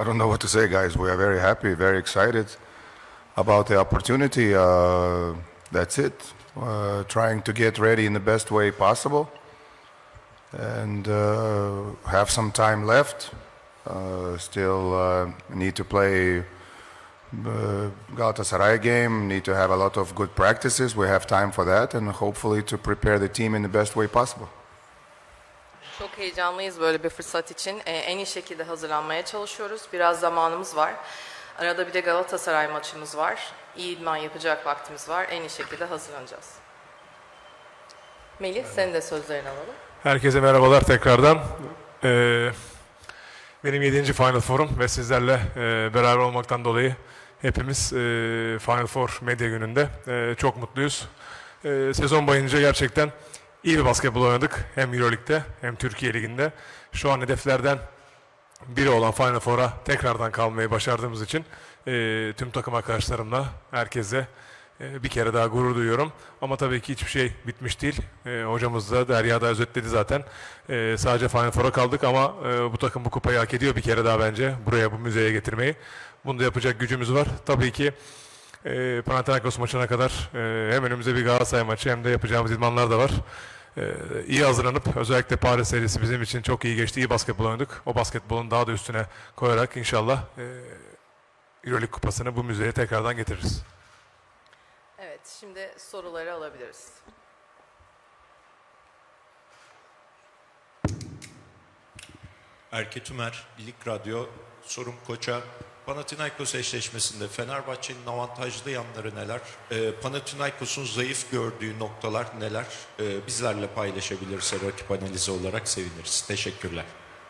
I don't know what to say, guys. We are very happy, very excited about the opportunity. Uh, that's it. Uh, trying to get ready in the best way possible and uh, have some time left. Uh, still uh, need to play uh, Galatasaray game, need to have a lot of good practices. We have time for that and hopefully to prepare the team in the best way possible. Çok heyecanlıyız böyle bir fırsat için. Ee, en iyi şekilde hazırlanmaya çalışıyoruz. Biraz zamanımız var. Arada bir de Galatasaray maçımız var. İyi idman yapacak vaktimiz var. En iyi şekilde hazırlanacağız. Melih, senin de sözlerini alalım. Herkese merhabalar tekrardan. Ee, benim 7. Final Four'um ve sizlerle e, beraber olmaktan dolayı hepimiz e, Final Four medya gününde e, çok mutluyuz. E, sezon boyunca gerçekten iyi bir basketbol oynadık. Hem Euroleague'de hem Türkiye Ligi'nde. Şu an hedeflerden biri olan Final Four'a tekrardan kalmayı başardığımız için e, tüm takım arkadaşlarımla, herkese e, bir kere daha gurur duyuyorum. Ama tabii ki hiçbir şey bitmiş değil. E, hocamız da Derya da özetledi zaten. E, sadece Final Four'a kaldık ama e, bu takım bu kupayı hak ediyor bir kere daha bence. Buraya bu müzeye getirmeyi. Bunu da yapacak gücümüz var. Tabii ki e, Panathinaikos maçına kadar e, hem önümüzde bir Galatasaray maçı hem de yapacağımız idmanlar da var. E, iyi hazırlanıp özellikle Paris serisi bizim için çok iyi geçti. İyi basketbol oynadık. O basketbolun daha da üstüne koyarak inşallah e, Euroleague kupasını bu müzeye tekrardan getiririz. Evet, şimdi soruları alabiliriz. Erke Tümer, Lig Radyo, sorum koça. Panathinaikos eşleşmesinde Fenerbahçe'nin avantajlı yanları neler? Ee, Panathinaikos'un zayıf gördüğü noktalar neler? Ee, bizlerle paylaşabilirse rakip analizi olarak seviniriz. Teşekkürler.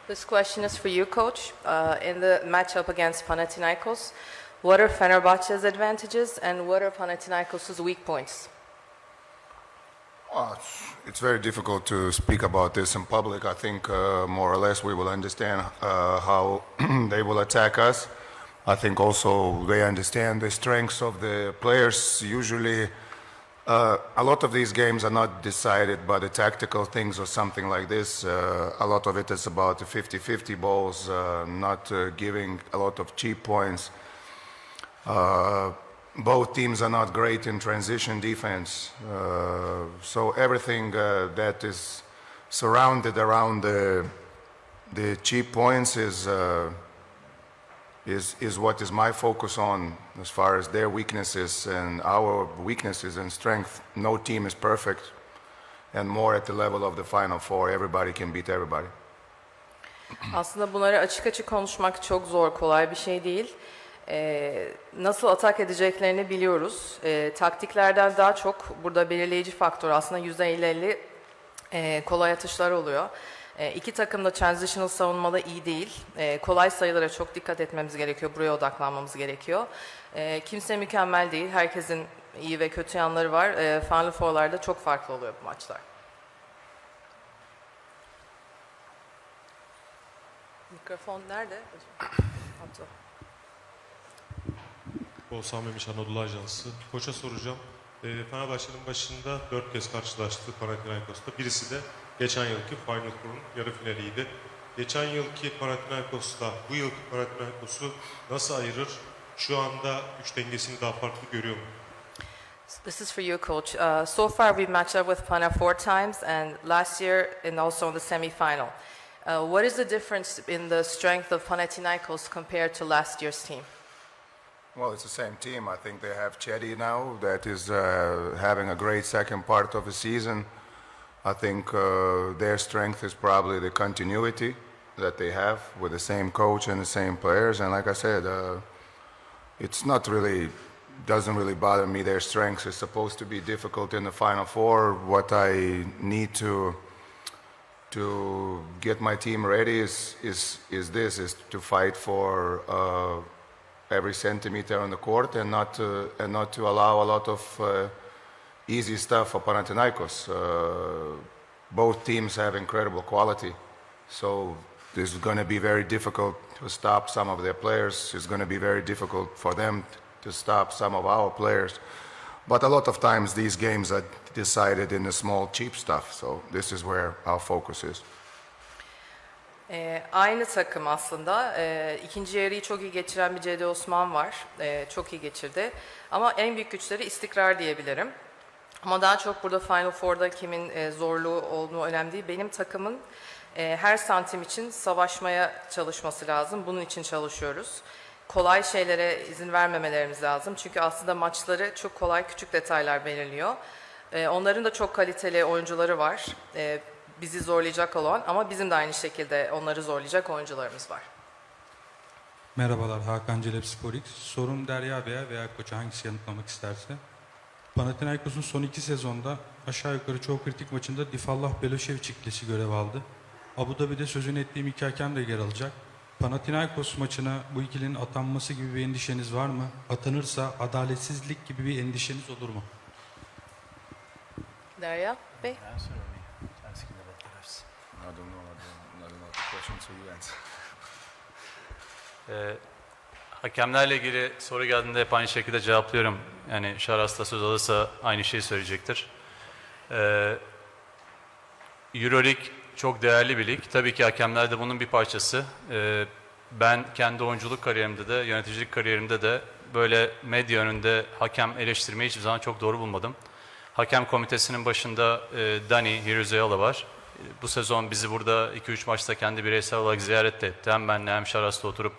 This question is for you, Coach. Uh, in the matchup against Panathinaikos, what are Fenerbahçe's advantages and what are Panathinaikos' weak points? Well, it's, it's very difficult to speak about this in public. I think uh, more or less we will understand uh, how they will attack us. I think also they understand the strengths of the players. Usually, uh, a lot of these games are not decided by the tactical things or something like this. Uh, a lot of it is about 50 50 balls, uh, not uh, giving a lot of cheap points. Uh, both teams are not great in transition defense. Uh, so everything that is surrounded around the, the cheap points is, is, is what is my focus on as far as their weaknesses and our weaknesses and strength. No team is perfect. And more at the level of the Final Four, everybody can beat everybody. Aslında bunları açık açık konuşmak çok zor, kolay bir şey değil. Ee, nasıl atak edeceklerini biliyoruz. Ee, taktiklerden daha çok burada belirleyici faktör aslında %50-50 e, kolay atışlar oluyor. E, iki takım da transitional savunmada iyi değil. E, kolay sayılara çok dikkat etmemiz gerekiyor, buraya odaklanmamız gerekiyor. E, kimse mükemmel değil, herkesin iyi ve kötü yanları var. E, Final Four'larda çok farklı oluyor bu maçlar. Mikrofon nerede? Abdullah. Oğuzhan Memiş Anadolu Ajansı. Koça soracağım. E, Fenerbahçe'nin başında dört kez karşılaştı Panathinaikos'ta. Birisi de geçen yılki Final Four'un yarı finaliydi. Geçen yılki Panathinaikos'la bu yılki Panathinaikos'u nasıl ayırır? Şu anda güç dengesini daha farklı görüyor mu? This is for you, Coach. Uh, so far, we've matched up with Pana four times, and last year, and also in the semifinal. Uh, what is the difference in the strength of Panathinaikos compared to last year's team? Well, it's the same team. I think they have Chetty now that is uh, having a great second part of the season. I think uh, their strength is probably the continuity that they have with the same coach and the same players. And like I said, uh, it's not really doesn't really bother me. Their strengths is supposed to be difficult in the final four. What I need to to get my team ready is is is this is to fight for uh, every centimeter on the court and not to, and not to allow a lot of uh, easy stuff for Panathinaikos. Uh, both teams have incredible quality, so this is going to be very difficult to stop some of their players. It's going to be very difficult for them to stop some of our players. But a lot of times these games are decided in the small, cheap stuff. So this is where our focus is. Ee, aynı takım aslında. Ee, ikinci yarıyı çok iyi geçiren bir Cedi Osman var. Ee, çok iyi geçirdi. Ama en büyük güçleri istikrar diyebilirim. Ama daha çok burada Final Four'da kimin e, zorluğu olduğu önemli değil. Benim takımın e, her santim için savaşmaya çalışması lazım. Bunun için çalışıyoruz. Kolay şeylere izin vermemelerimiz lazım. Çünkü aslında maçları çok kolay küçük detaylar belirliyor. E, onların da çok kaliteli oyuncuları var. E, bizi zorlayacak olan ama bizim de aynı şekilde onları zorlayacak oyuncularımız var. Merhabalar Hakan Celep Sporix. Sorum Derya Bey'e veya koça hangisi yanıtlamak isterse. Panathinaikos'un son iki sezonda aşağı yukarı çoğu kritik maçında Difallah Beloşevic ikilisi görev aldı. Abu Dhabi'de sözünü ettiğim iki hakem de yer alacak. Panathinaikos maçına bu ikilinin atanması gibi bir endişeniz var mı? Atanırsa adaletsizlik gibi bir endişeniz olur mu? Derya Bey? I don't know. I don't, I don't know question, so you answer. Hakemlerle ilgili soru geldiğinde hep aynı şekilde cevaplıyorum. Yani Şaras da söz alırsa aynı şeyi söyleyecektir. Ee, Euroleague çok değerli bir lig. Tabii ki hakemler de bunun bir parçası. Ee, ben kendi oyunculuk kariyerimde de, yöneticilik kariyerimde de böyle medya önünde hakem eleştirmeyi hiçbir zaman çok doğru bulmadım. Hakem komitesinin başında e, Dani Hiruzoyala var. Bu sezon bizi burada 2-3 maçta kendi bireysel olarak ziyaret de etti. Hem benle hem Şaras'la oturup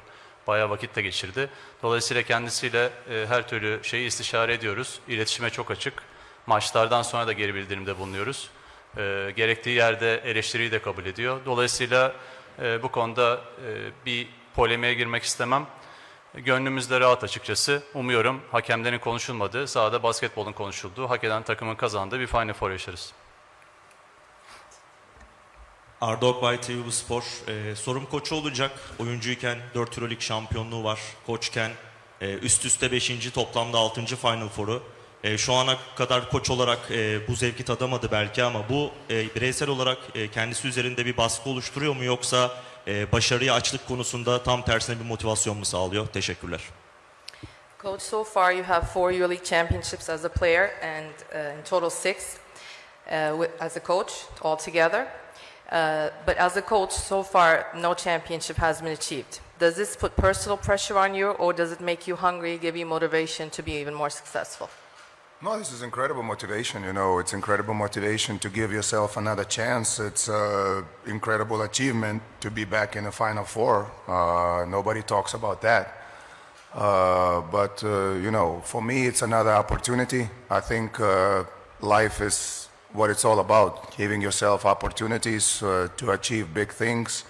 bayağı vakit de geçirdi. Dolayısıyla kendisiyle e, her türlü şeyi istişare ediyoruz. İletişime çok açık. Maçlardan sonra da geri bildirimde bulunuyoruz. E, gerektiği yerde eleştiriyi de kabul ediyor. Dolayısıyla e, bu konuda e, bir polemiğe girmek istemem. Gönlümüzde rahat açıkçası. Umuyorum hakemlerin konuşulmadığı, sahada basketbolun konuşulduğu, hak eden takımın kazandığı bir Final Four yaşarız. Arda Okbay TV Bu Spor. Ee, sorum koçu olacak. Oyuncuyken 4 Euroleague şampiyonluğu var. Koçken e, üst üste 5. toplamda 6. Final Four'u. E, şu ana kadar koç olarak e, bu zevki tadamadı belki ama bu e, bireysel olarak e, kendisi üzerinde bir baskı oluşturuyor mu yoksa e, başarıya açlık konusunda tam tersine bir motivasyon mu sağlıyor? Teşekkürler. Coach, so far you have four EuroLeague championships as a player and uh, in total six uh, wi- as a coach altogether. Uh, but as a coach, so far no championship has been achieved. Does this put personal pressure on you or does it make you hungry, give you motivation to be even more successful? No, this is incredible motivation. You know, it's incredible motivation to give yourself another chance. It's an incredible achievement to be back in the Final Four. Uh, nobody talks about that. Uh, but uh, you know, for me, it's another opportunity. I think uh, life is what it's all about: giving yourself opportunities uh, to achieve big things,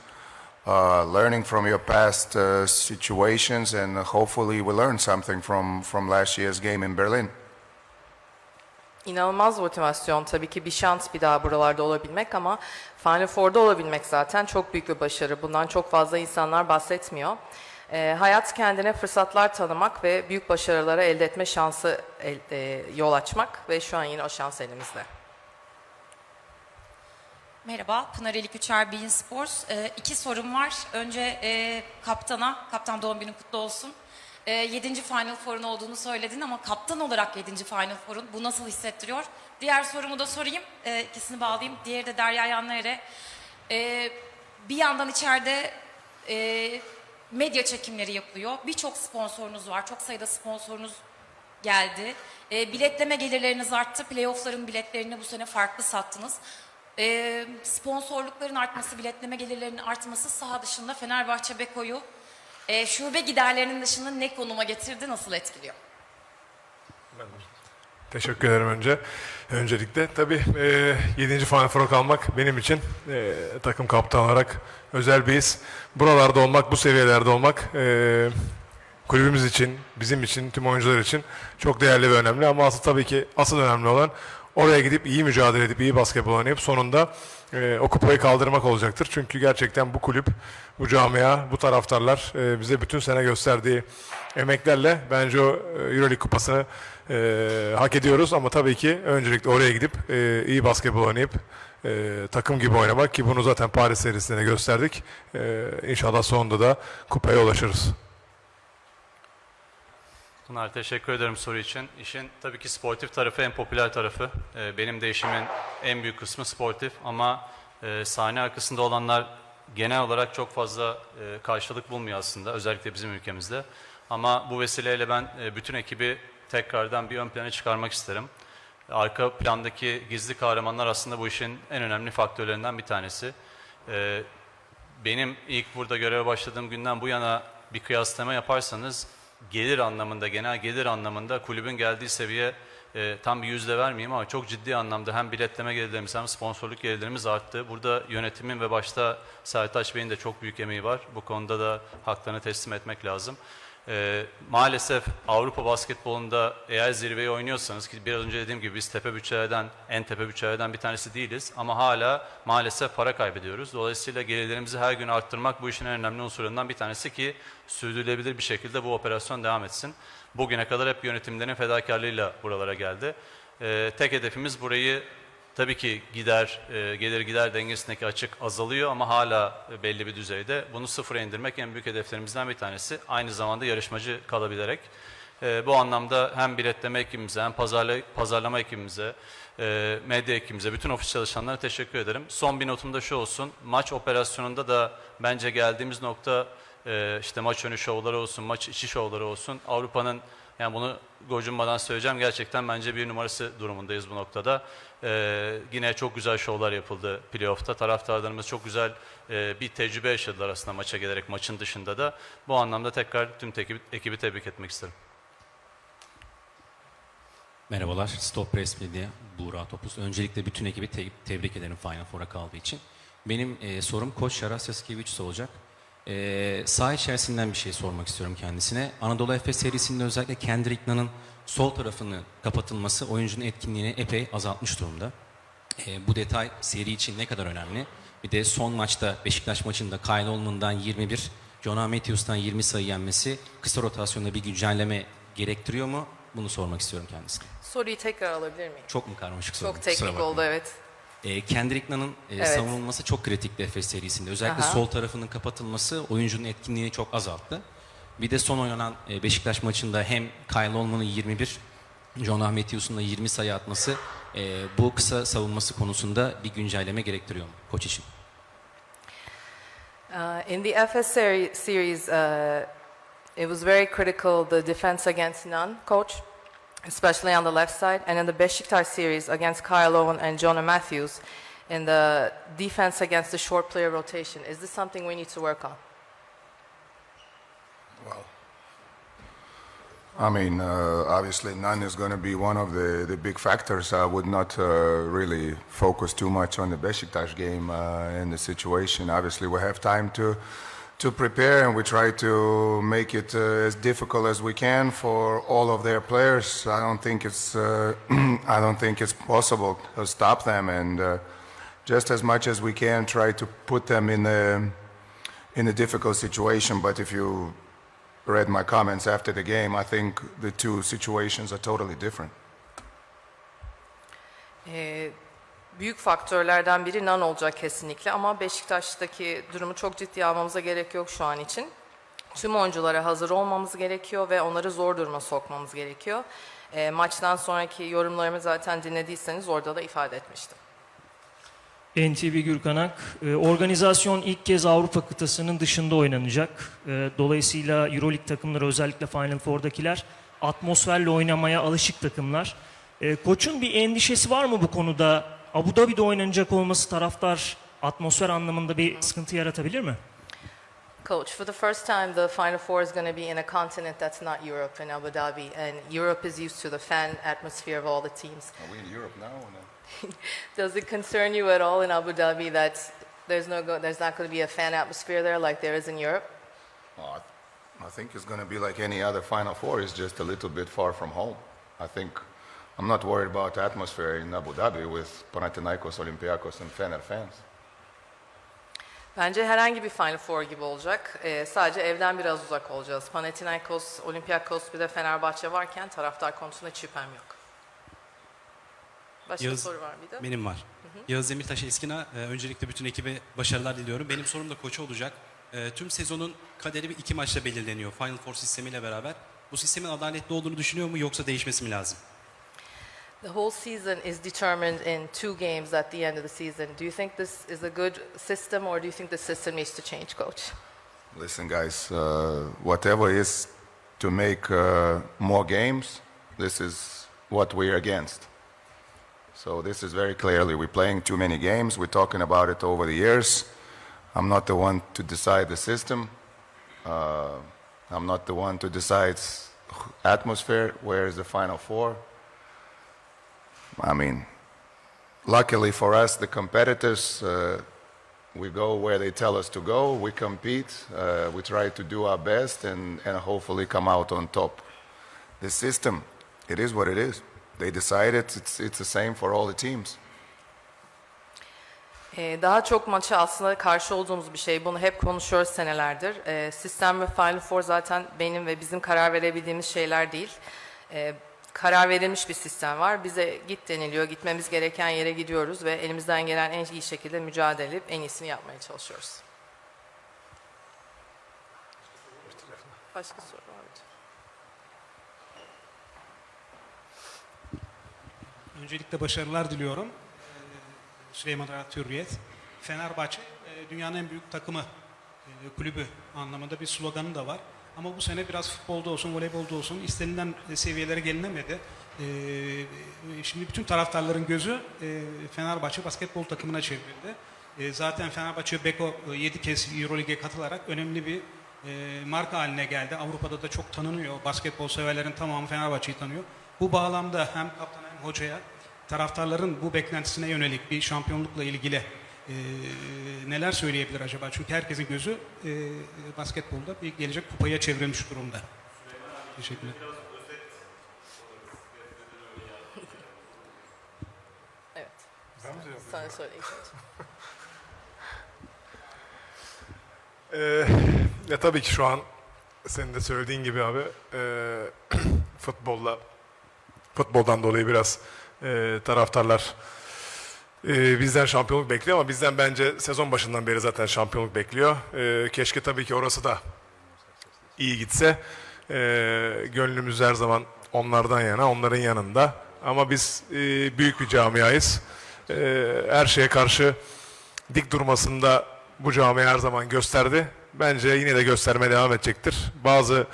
uh, learning from your past uh, situations, and hopefully, we learn something from from last year's game in Berlin. İnanılmaz motivasyon tabii ki bir şans bir daha buralarda olabilmek ama Final Four'da olabilmek zaten çok büyük bir başarı. Bundan çok fazla insanlar bahsetmiyor. Ee, hayat kendine fırsatlar tanımak ve büyük başarılara elde etme şansı el- e, yol açmak ve şu an yine o şans elimizde. Merhaba, Pınar Elik Üçer Bein Sports. Ee, iki sorum var. Önce e, kaptana, kaptan doğum günün kutlu olsun. E, yedinci Final Four'un olduğunu söyledin ama kaptan olarak yedinci Final Four'un. Bu nasıl hissettiriyor? Diğer sorumu da sorayım, e, ikisini bağlayayım. Diğeri de Derya Yanlar'a. E, bir yandan içeride e, medya çekimleri yapılıyor. Birçok sponsorunuz var, çok sayıda sponsorunuz geldi. E, biletleme gelirleriniz arttı. Playoff'ların biletlerini bu sene farklı sattınız. E, sponsorlukların artması, biletleme gelirlerinin artması saha dışında Fenerbahçe Beko'yu e, şube giderlerinin dışında ne konuma getirdi, nasıl etkiliyor? Teşekkür ederim önce. Öncelikle tabii e, 7. Final Four'a kalmak benim için e, takım kaptanı olarak özel bir his. Buralarda olmak, bu seviyelerde olmak e, kulübümüz için, bizim için, tüm oyuncular için çok değerli ve önemli. Ama asıl tabii ki asıl önemli olan oraya gidip iyi mücadele edip iyi basketbol oynayıp sonunda e, o kupayı kaldırmak olacaktır. Çünkü gerçekten bu kulüp, bu camia, bu taraftarlar e, bize bütün sene gösterdiği emeklerle bence o e, Euroleague kupasını e, hak ediyoruz. Ama tabii ki öncelikle oraya gidip e, iyi basketbol oynayıp e, takım gibi oynamak ki bunu zaten Paris serisinde de gösterdik. E, inşallah sonunda da kupaya ulaşırız. Pınar teşekkür ederim soru için. İşin tabii ki sportif tarafı en popüler tarafı. Ee, benim de işimin en büyük kısmı sportif ama e, sahne arkasında olanlar genel olarak çok fazla e, karşılık bulmuyor aslında özellikle bizim ülkemizde. Ama bu vesileyle ben e, bütün ekibi tekrardan bir ön plana çıkarmak isterim. Arka plandaki gizli kahramanlar aslında bu işin en önemli faktörlerinden bir tanesi. E, benim ilk burada göreve başladığım günden bu yana bir kıyaslama yaparsanız gelir anlamında, genel gelir anlamında kulübün geldiği seviye e, tam bir yüzde vermeyeyim ama çok ciddi anlamda hem biletleme gelirlerimiz hem sponsorluk gelirlerimiz arttı. Burada yönetimin ve başta Sertaç Bey'in de çok büyük emeği var. Bu konuda da haklarını teslim etmek lazım. E, maalesef Avrupa basketbolunda eğer zirveyi oynuyorsanız ki biraz önce dediğim gibi biz tepe bütçelerden en tepe bütçelerden bir tanesi değiliz ama hala maalesef para kaybediyoruz. Dolayısıyla gelirlerimizi her gün arttırmak bu işin en önemli unsurlarından bir tanesi ki sürdürülebilir bir şekilde bu operasyon devam etsin. Bugüne kadar hep yönetimlerin fedakarlığıyla buralara geldi. E, tek hedefimiz burayı Tabii ki gider, e, gelir gider dengesindeki açık azalıyor ama hala belli bir düzeyde. Bunu sıfıra indirmek en büyük hedeflerimizden bir tanesi. Aynı zamanda yarışmacı kalabilerek. E, bu anlamda hem biletleme ekibimize hem pazarla, pazarlama ekibimize, e, medya ekibimize, bütün ofis çalışanlarına teşekkür ederim. Son bir notum da şu olsun. Maç operasyonunda da bence geldiğimiz nokta e, işte maç önü şovları olsun, maç içi şovları olsun. Avrupa'nın yani bunu gocunmadan söyleyeceğim. Gerçekten bence bir numarası durumundayız bu noktada. Ee, yine çok güzel şovlar yapıldı playoff'ta. Taraftarlarımız çok güzel e, bir tecrübe yaşadılar aslında maça gelerek maçın dışında da. Bu anlamda tekrar tüm ekibi, ekibi tebrik etmek isterim. Merhabalar, Stop Press Media, Buğra Topuz. Öncelikle bütün ekibi te- tebrik ederim Final Four'a kaldığı için. Benim e, sorum Koç Şaras Yaskevicius olacak. E, saha içerisinden bir şey sormak istiyorum kendisine. Anadolu Efes serisinde özellikle Kendrick Nunn'ın sol tarafını kapatılması oyuncunun etkinliğini epey azaltmış durumda. E, bu detay seri için ne kadar önemli? Bir de son maçta Beşiktaş maçında Kyle Olman'dan 21, Jonah Matthews'tan 20 sayı yenmesi kısa rotasyonda bir güncelleme gerektiriyor mu? Bunu sormak istiyorum kendisine. Soruyu tekrar alabilir miyim? Çok mu karmaşık sordum? Çok teknik oldu evet. E, Kendrick Nunn'ın e, Evet. savunulması çok kritikti Efes serisinde. Özellikle Aha. sol tarafının kapatılması oyuncunun etkinliğini çok azalttı. Bir de son oynanan e, Beşiktaş maçında hem Kyle Olman'ın 21, Jonah Matthews'un da 20 sayı atması e, bu kısa savunması konusunda bir güncelleme gerektiriyor mu koç için? Uh, in the FS seri- series, uh, it was very critical the defense against Nunn, coach, especially on the left side, and in the Besiktas series against Kyle Owen and Jonah Matthews, in the defense against the short player rotation. Is this something we need to work on? Well, I mean, uh, obviously, none is going to be one of the, the big factors. I would not uh, really focus too much on the Besiktas game uh, and the situation. Obviously, we have time to to prepare, and we try to make it uh, as difficult as we can for all of their players. I don't think it's uh, I don't think it's possible to stop them, and uh, just as much as we can, try to put them in a in a difficult situation. But if you read my comments after the game, I think the two situations are totally different. Ee, büyük faktörlerden biri Nan olacak kesinlikle ama Beşiktaş'taki durumu çok ciddiye almamıza gerek yok şu an için. Tüm oyunculara hazır olmamız gerekiyor ve onları zor duruma sokmamız gerekiyor. Ee, maçtan sonraki yorumlarımı zaten dinlediyseniz orada da ifade etmiştim. NTV Gürkanak. Ee, Organizasyon ilk kez Avrupa kıtasının dışında oynanacak. Ee, Dolayısıyla Euroleague takımları özellikle Final Four'dakiler atmosferle oynamaya alışık takımlar. Ee, Koç'un bir endişesi var mı bu konuda? Abu Dhabi'de oynanacak olması taraftar atmosfer anlamında bir sıkıntı yaratabilir mi? Coach, for the first time, the Final Four is going to be in a continent that's not Europe, in Abu Dhabi, and Europe is used to the fan atmosphere of all the teams. Are we in Europe now? Or no? Does it concern you at all in Abu Dhabi that there's no go- there's not going to be a fan atmosphere there like there is in Europe? Well, I, I think it's going to be like any other Final Four. It's just a little bit far from home. I think I'm not worried about the atmosphere in Abu Dhabi with Panathinaikos, Olympiacos, and Fener fans. Bence herhangi bir Final Four gibi olacak. Ee, sadece evden biraz uzak olacağız. Panathinaikos, Olympiakos bir de Fenerbahçe varken taraftar konusunda şüphem yok. Başka Yağız- soru var de. Benim var. Yağız Demirtaş Eskina, e, öncelikle bütün ekibe başarılar diliyorum. Benim sorum da koçu olacak. E, tüm sezonun kaderi bir iki maçla belirleniyor. Final Four sistemiyle beraber. Bu sistemin adaletli olduğunu düşünüyor mu yoksa değişmesi mi lazım? The whole season is determined in two games at the end of the season. Do you think this is a good system, or do you think the system needs to change, Coach? Listen, guys, uh, whatever is to make uh, more games, this is what we're against. So this is very clearly we're playing too many games. We're talking about it over the years. I'm not the one to decide the system. Uh, I'm not the one to decide atmosphere. Where is the final four? I mean, luckily for us, the competitors, uh, we go where they tell us to go. We compete. Uh, we try to do our best and, and hopefully come out on top. The system, it is what it is. They decide it. It's, it's the same for all the teams. Daha çok maça aslında karşı olduğumuz bir şey. Bunu hep konuşuyoruz senelerdir. Sistem ve Final Four zaten benim ve bizim karar verebildiğimiz şeyler değil. Ee, karar verilmiş bir sistem var. Bize git deniliyor. Gitmemiz gereken yere gidiyoruz ve elimizden gelen en iyi şekilde mücadele edip en iyisini yapmaya çalışıyoruz. Başka soru var mı? Öncelikle başarılar diliyorum. Süleyman Arat Hürriyet. Fenerbahçe e, dünyanın en büyük takımı, e, kulübü anlamında bir sloganı da var. Ama bu sene biraz futbolda olsun, voleybolda olsun istenilen e, seviyelere gelinemedi. Ee, e, Şimdi bütün taraftarların gözü e, Fenerbahçe basketbol takımına çevrildi. E, Zaten Fenerbahçe Beko 7 kez Euroleague'e katılarak önemli bir e, marka haline geldi. Avrupa'da da çok tanınıyor. Basketbol severlerin tamamı Fenerbahçe'yi tanıyor. Bu bağlamda hem kaptana hem hocaya taraftarların bu beklentisine yönelik bir şampiyonlukla ilgili e, neler söyleyebilir acaba? Çünkü herkesin gözü e, basketbolda bir gelecek kupaya çevrilmiş durumda. Teşekkürler. Evet. Sana söyleyeyim. Ee, ya tabii ki şu an senin de söylediğin gibi abi e, futbolla futboldan dolayı biraz e, taraftarlar e, bizden şampiyonluk bekliyor ama bizden bence sezon başından beri zaten şampiyonluk bekliyor. E, keşke tabii ki orası da iyi gitse. E, gönlümüz her zaman onlardan yana, onların yanında. Ama biz e, büyük bir camiayız. E, her şeye karşı dik durmasında bu camia her zaman gösterdi. Bence yine de göstermeye devam edecektir. Bazı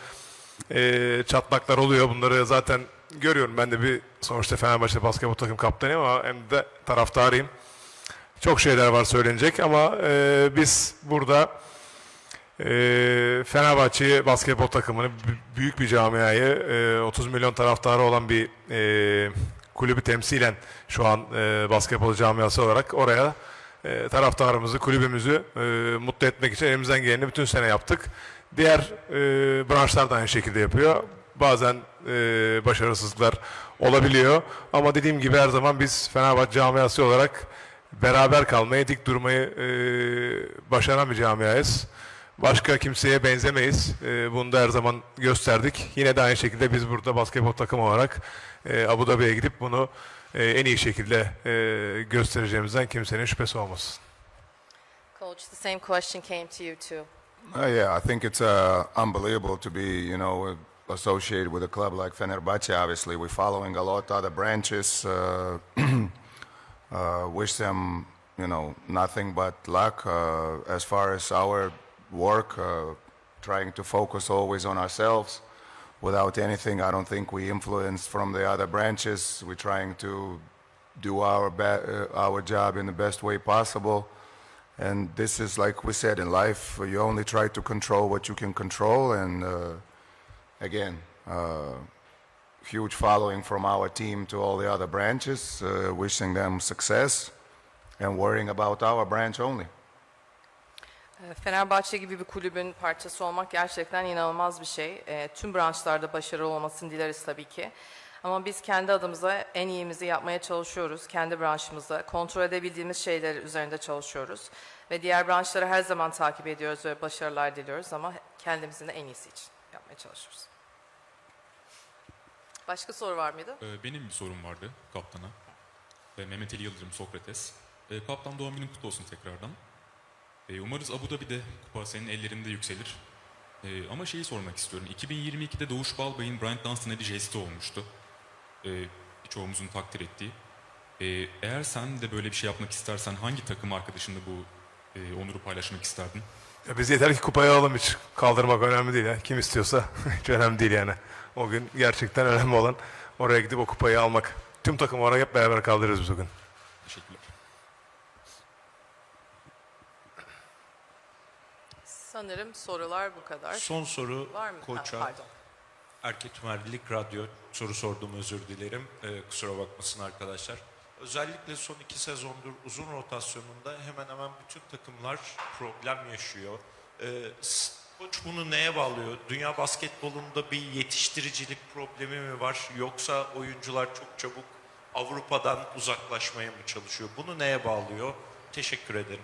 e, çatlaklar oluyor. Bunları zaten görüyorum. Ben de bir sonuçta Fenerbahçe basketbol takım kaptanıyım ama hem de taraftarıyım. Çok şeyler var söylenecek ama e, biz burada e, Fenerbahçe'yi basketbol takımını büyük bir camiayı e, 30 milyon taraftarı olan bir e, kulübü temsilen şu an e, basketbol camiası olarak oraya e, taraftarımızı, kulübümüzü e, mutlu etmek için elimizden geleni bütün sene yaptık. Diğer e, branşlar da aynı şekilde yapıyor. Bazen e, başarısızlıklar olabiliyor. Ama dediğim gibi her zaman biz Fenerbahçe camiası olarak beraber kalmayı, dik durmayı e, başaran bir camiayız. Başka kimseye benzemeyiz. E, bunu da her zaman gösterdik. Yine de aynı şekilde biz burada basketbol takımı olarak e, Abu Dhabi'ye gidip bunu e, en iyi şekilde e, göstereceğimizden kimsenin şüphesi olmasın. Coach, the same question came to you too. Uh, yeah, I think it's uh, unbelievable to be, you know, associated with a club like Fenerbahce. Obviously, we're following a lot other branches. Uh, uh, wish them, you know, nothing but luck uh, as far as our work. Uh, trying to focus always on ourselves. Without anything, I don't think we influence from the other branches. We're trying to do our uh, our job in the best way possible. And this is like we said in life, you only try to control what you can control. And uh, again, uh, huge following from our team to all the other branches, uh, wishing them success and worrying about our branch only. Ee, Fenerbahçe gibi bir kulübün parçası olmak gerçekten inanılmaz bir şey. Ee, Tüm branşlarda başarılı olmasını dileriz tabii ki. Ama biz kendi adımıza en iyimizi yapmaya çalışıyoruz. Kendi branşımızda kontrol edebildiğimiz şeyler üzerinde çalışıyoruz. Ve diğer branşları her zaman takip ediyoruz ve başarılar diliyoruz ama kendimizin de en iyisi için yapmaya çalışıyoruz. Başka soru var mıydı? Ee, Benim bir sorum vardı kaptana. Ee, Mehmet Ali Yıldırım Sokrates. Ee, Kaptan doğum günün kutlu olsun tekrardan. Ee, Umarız Abu Dhabi'de kupa senin ellerinde yükselir. Ee, Ama şeyi sormak istiyorum. 2022'de Doğuş Balbay'ın Bryant Dunstan'a bir jesti olmuştu. Ee, çoğumuzun takdir ettiği. E, eğer sen de böyle bir şey yapmak istersen hangi takım arkadaşınla bu e, onuru paylaşmak isterdin? Ya biz yeter ki kupayı alalım hiç. Kaldırmak önemli değil. Ya. Kim istiyorsa hiç önemli değil yani. O gün gerçekten önemli olan oraya gidip o kupayı almak. Tüm takım olarak hep beraber kaldırırız biz o gün. Teşekkürler. Sanırım sorular bu kadar. Son soru Var mı? Ha, koça. pardon. Erkek Tümerlilik Radyo soru sordum özür dilerim. Ee, kusura bakmasın arkadaşlar. Özellikle son iki sezondur uzun rotasyonunda hemen hemen bütün takımlar problem yaşıyor. S- koç bunu neye bağlıyor? Dünya basketbolunda bir yetiştiricilik problemi mi var? Yoksa oyuncular çok çabuk Avrupa'dan uzaklaşmaya mı çalışıyor? Bunu neye bağlıyor? Teşekkür ederim.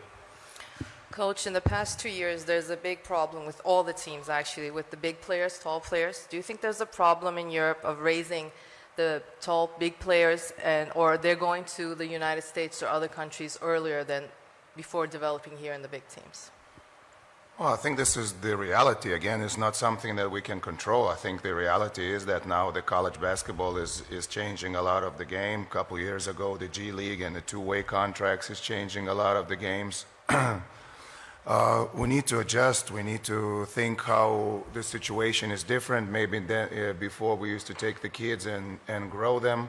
Coach, in the past two years, there's a big problem with all the teams, actually, with the big players, tall players. Do you think there's a problem in Europe of raising the tall, big players, and or they're going to the United States or other countries earlier than before developing here in the big teams? Well, I think this is the reality. Again, it's not something that we can control. I think the reality is that now the college basketball is, is changing a lot of the game. A couple years ago, the G League and the two-way contracts is changing a lot of the games. Uh, we need to adjust. We need to think how the situation is different. Maybe then, uh, before we used to take the kids and, and grow them.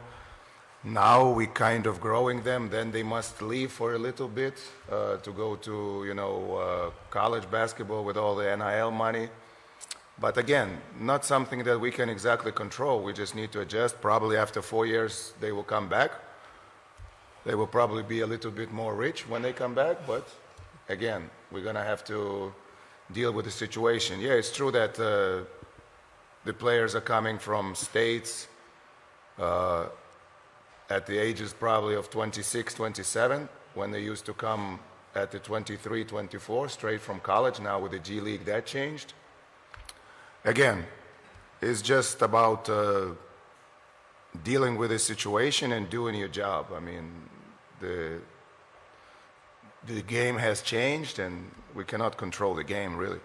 Now we kind of growing them. Then they must leave for a little bit uh, to go to you know uh, college basketball with all the NIL money. But again, not something that we can exactly control. We just need to adjust. Probably after four years, they will come back. They will probably be a little bit more rich when they come back, but again, we're going to have to deal with the situation. Yeah, it's true that uh, the players are coming from states uh, at the ages probably of 26, 27, when they used to come at the 23, 24, straight from college. Now with the G League, that changed. Again, it's just about uh, dealing with the situation and doing your job. I mean, the the game has changed, and we cannot control the game really.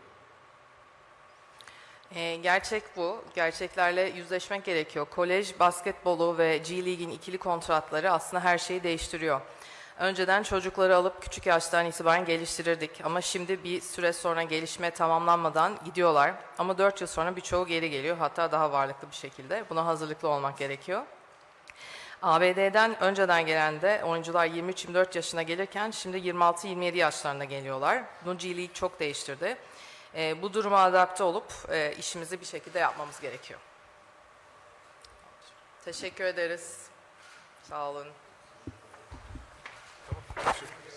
Ee, gerçek bu. Gerçeklerle yüzleşmek gerekiyor. Kolej basketbolu ve G League'in ikili kontratları aslında her şeyi değiştiriyor. Önceden çocukları alıp küçük yaştan itibaren geliştirirdik ama şimdi bir süre sonra gelişme tamamlanmadan gidiyorlar. Ama 4 yıl sonra birçoğu geri geliyor hatta daha varlıklı bir şekilde. Buna hazırlıklı olmak gerekiyor. ABD'den önceden gelen de oyuncular 23-24 yaşına gelirken şimdi 26-27 yaşlarında geliyorlar. Bunu G League çok değiştirdi. Ee, bu duruma adapte olup e, işimizi bir şekilde yapmamız gerekiyor. Teşekkür ederiz. Sağ olun. Teşekkür